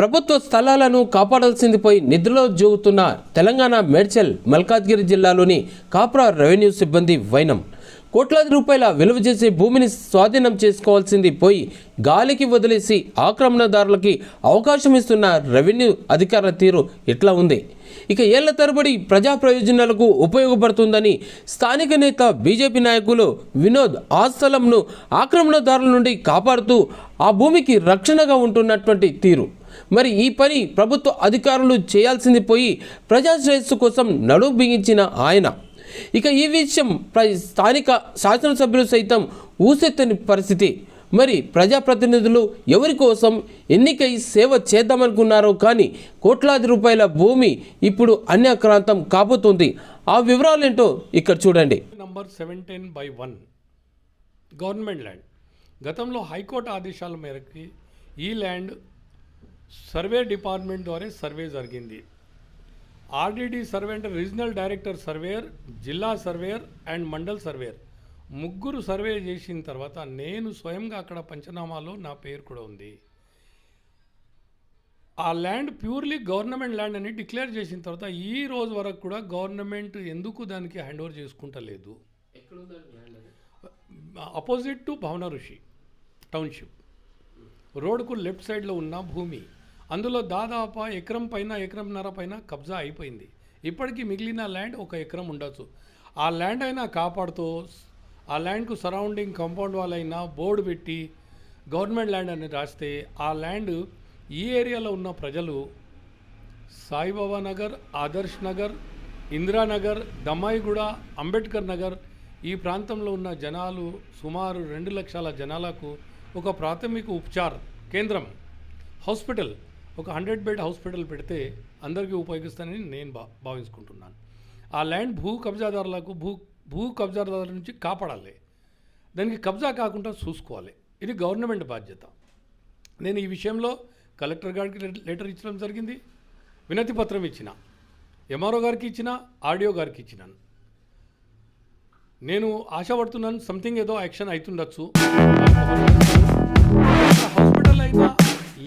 ప్రభుత్వ స్థలాలను కాపాడాల్సింది పోయి నిద్రలో జోగుతున్న తెలంగాణ మేడ్చల్ మల్కాజ్గిరి జిల్లాలోని కాప్రా రెవెన్యూ సిబ్బంది వైనం. కోట్లాది రూపాయల విలువ చేసే భూమిని స్వాధీనం చేసుకోవాల్సింది పోయి గాలికి వదిలేసి ఆక్రమణదారులకి అవకాశం ఇస్తున్న రెవెన్యూ అధికారుల తీరు ఇట్లా ఉంది. ఇక ఏళ్ళ తరబడి ప్రజా ప్రయోజనాలకు ఉపయోగపడుతుందని స్థానిక నేత బీజేపీ నాయకులు వినోద్ ఆ స్థలంను ఆక్రమణదారుల నుండి కాపాడుతూ ఆ భూమికి రక్షణగా ఉంటున్నటువంటి తీరు. మరి ఈ పని ప్రభుత్వ అధికారులు చేయాల్సింది పోయి ప్రజాశ్రేయస్సు కోసం నడుము బిగించిన ఆయన. ఇక ఈ విషయం స్థానిక శాసనసభ్యులు సైతం ఊసెత్తని పరిస్థితి. మరి ప్రజాప్రతినిధులు ఎవరి కోసం ఎన్నికై సేవ చేద్దామనుకున్నారో కానీ కోట్లాది రూపాయల భూమి ఇప్పుడు అన్యాక్రాంతం కాబోతుంది. ఆ వివరాలు ఏంటో ఇక్కడ చూడండి. Number seventeen by one. Government land. గతంలో హైకోర్టు ఆదేశాల మేరకు ఈ ల్యాండ్ సర్వే డిపార్ట్మెంట్ ద్వారా సర్వే జరిగింది. ఆర్డీడీ సర్వే అంటే రీజనల్ డైరెక్టర్ సర్వేయర్ జిల్లా సర్వేయర్ అండ్ మండల్ సర్వేయర్. ముగ్గురు సర్వే చేసిన తర్వాత నేను స్వయంగా అక్కడ పంచనామాలో నా పేరు కూడా ఉంది. ఆ ల్యాండ్ ప్యూర్లీ గవర్నమెంట్ ల్యాండ్ అని డిక్లేర్ చేసిన తర్వాత ఈ రోజు వరకు కూడా గవర్నమెంట్ ఎందుకు దానికి hand over చేసుకుంటలేదు? Opposite to Bhavana Rishi township. రోడ్కు left సైడ్లో ఉన్న భూమి. అందులో దాదాపు ఎకరం పైన ఎకరంన్నర పైన కబ్జా అయిపోయింది. ఇప్పటికీ మిగిలిన ల్యాండ్ ఒక ఎకరం ఉండొచ్చు. ఆ ల్యాండ్ అయినా కాపాడుతూ ఆ ల్యాండ్కు సరౌండింగ్ కాంపౌండ్ వాల్ అయినా బోర్డు పెట్టి గవర్నమెంట్ ల్యాండ్ అని రాస్తే ఆ ల్యాండ్ ఈ ఏరియాలో ఉన్న ప్రజలు సాయిబాబా నగర్ ఆదర్శ్ నగర్ ఇందిరానగర్ దమ్మాయిగూడ అంబేద్కర్ నగర్ ఈ ప్రాంతంలో ఉన్న జనాలు సుమారు రెండు లక్షల జనాలకు ఒక ప్రాథమిక ఉపచార్ కేంద్రం హాస్పిటల్ ఒక హండ్రెడ్ బెడ్ హాస్పిటల్ పెడితే అందరికీ ఉపయోగిస్తానని నేను భా భావించుకుంటున్నాను. ఆ ల్యాండ్ భూ కబ్జాదారులకు భూ భూ కబ్జాదారుల నుంచి కాపాడాలి. దానికి కబ్జా కాకుండా చూసుకోవాలి. ఇది గవర్నమెంట్ బాధ్యత. నేను ఈ విషయంలో కలెక్టర్ గారికి లెటర్ ఇచ్చడం జరిగింది. వినతి పత్రం ఇచ్చిన. ఎంఆర్ఓ గారికి ఇచ్చిన ఆర్డీఓ గారికి ఇచ్చినాను నేను ఆశపడుతున్నాను సంథింగ్ ఏదో యాక్షన్ అవుతుండొచ్చు హాస్పిటల్ అయినా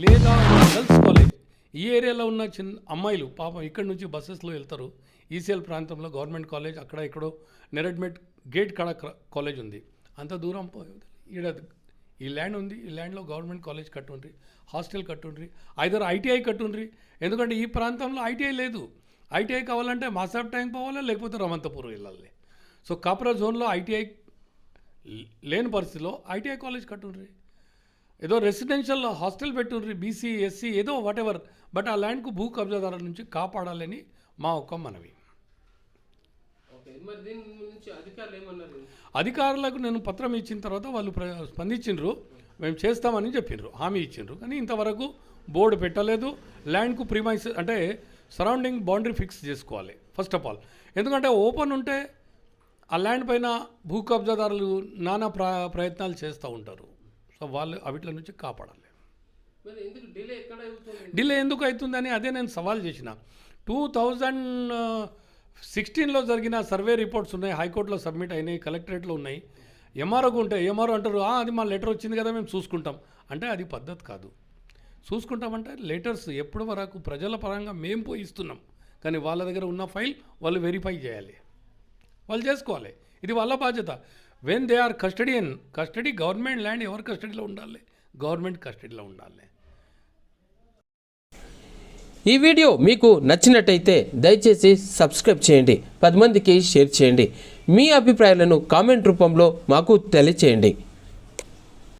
లేదా గర్ల్స్ కాలేజ్ ఈ ఏరియాలో ఉన్న చిన్న అమ్మాయిలు పాపం ఇక్కడి నుంచి బస్సెస్లో వెళ్తారు. ఈసీఎల్ ప్రాంతంలో గవర్నమెంట్ కాలేజ్ అక్కడ ఇక్కడో నెరెడ్మెట్ గేట్ కాడ క్ర- కాలేజ్ ఉంది. అంత దూరం పో- ఈడ ఈ ల్యాండ్ ఉంది. ఈ ల్యాండ్లో గవర్నమెంట్ కాలేజ్ కట్టుండ్రి హాస్టల్ కట్టుండ్రి ఐదర్ ఐటీఐ కట్టుండ్రి. ఎందుకంటే ఈ ప్రాంతంలో ఐటీఐ లేదు. ఐటీఐ కావాలంటే మాసాబ్ ట్యాంక్ పోవాలా లేకపోతే రమంతపూర్ వెళ్ళాలి. సో కాపురా జోన్లో ఐటీఐ లేని పరిస్థితిలో ఐటీఐ కాలేజ్ కట్టుండ్రి. ఏదో రెసిడెన్షియల్ హాస్టల్ పెట్టుండ్రి బీసీ ఎస్సీ ఏదో వాట్ ఎవర్ బట్ ఆ ల్యాండ్కు భూ కబ్జాదారుల నుంచి కాపాడాలని మా ఒక్క మనవి. అధికారులకు నేను పత్రం ఇచ్చిన తర్వాత వాళ్ళు ప్ర స్పందించిండ్రు. మేము చేస్తామని చెప్పిండ్రు హామీ ఇచ్చిండ్రు. కానీ ఇంతవరకు బోర్డు పెట్టలేదు. ల్యాండ్కు ప్రీమైస్ అంటే సరౌండింగ్ బౌండరీ ఫిక్స్ చేసుకోవాలి ఫస్ట్ ఆఫ్ ఆల్ ఎందుకంటే ఓపెన్ ఉంటే ఆ ల్యాండ్ పైన భూ కబ్జాదారులు నానా ప్ర ప్రయత్నాలు చేస్తూ ఉంటారు. సో వాళ్ళు అవిట్ల నుంచి కాపాడాలి డిలే ఎందుకు అవుతుందని అదే నేను సవాల్ చేసిన. టూ థౌజండ్ సిక్స్టీన్లో జరిగిన సర్వే రిపోర్ట్స్ ఉన్నాయి హైకోర్టులో సబ్మిట్ అయినాయి కలెక్టరేట్లో ఉన్నాయి. ఎంఆర్ఓకు ఉంటాయి ఎంఆర్ఓ అంటారు "ఆ, అది మా లెటర్ వచ్చింది కదా మేము చూసుకుంటాం. అంటే అది పద్ధతి కాదు. చూసుకుంటామంటే లెటర్స్ ఎప్పటి వరకు ప్రజల పరంగా మేము పోయి ఇస్తున్నాం. కానీ వాళ్ళ దగ్గర ఉన్న ఫైల్ వాళ్ళు వెరిఫై చేయాలి. వాళ్ళు చేసుకోవాలి. ఇది వాళ్ళ బాధ్యత. When they are custodian custody government land ఎవరి కస్టడీలో ఉండాలి? గవర్నమెంట్ కస్టడీలో ఉండాలి. ఈ వీడియో మీకు నచ్చినట్టయితే దయచేసి సబ్స్క్రైబ్ చేయండి పది మందికి షేర్ చేయండి. మీ అభిప్రాయాలను కామెంట్ రూపంలో మాకు తెలియచేయండి.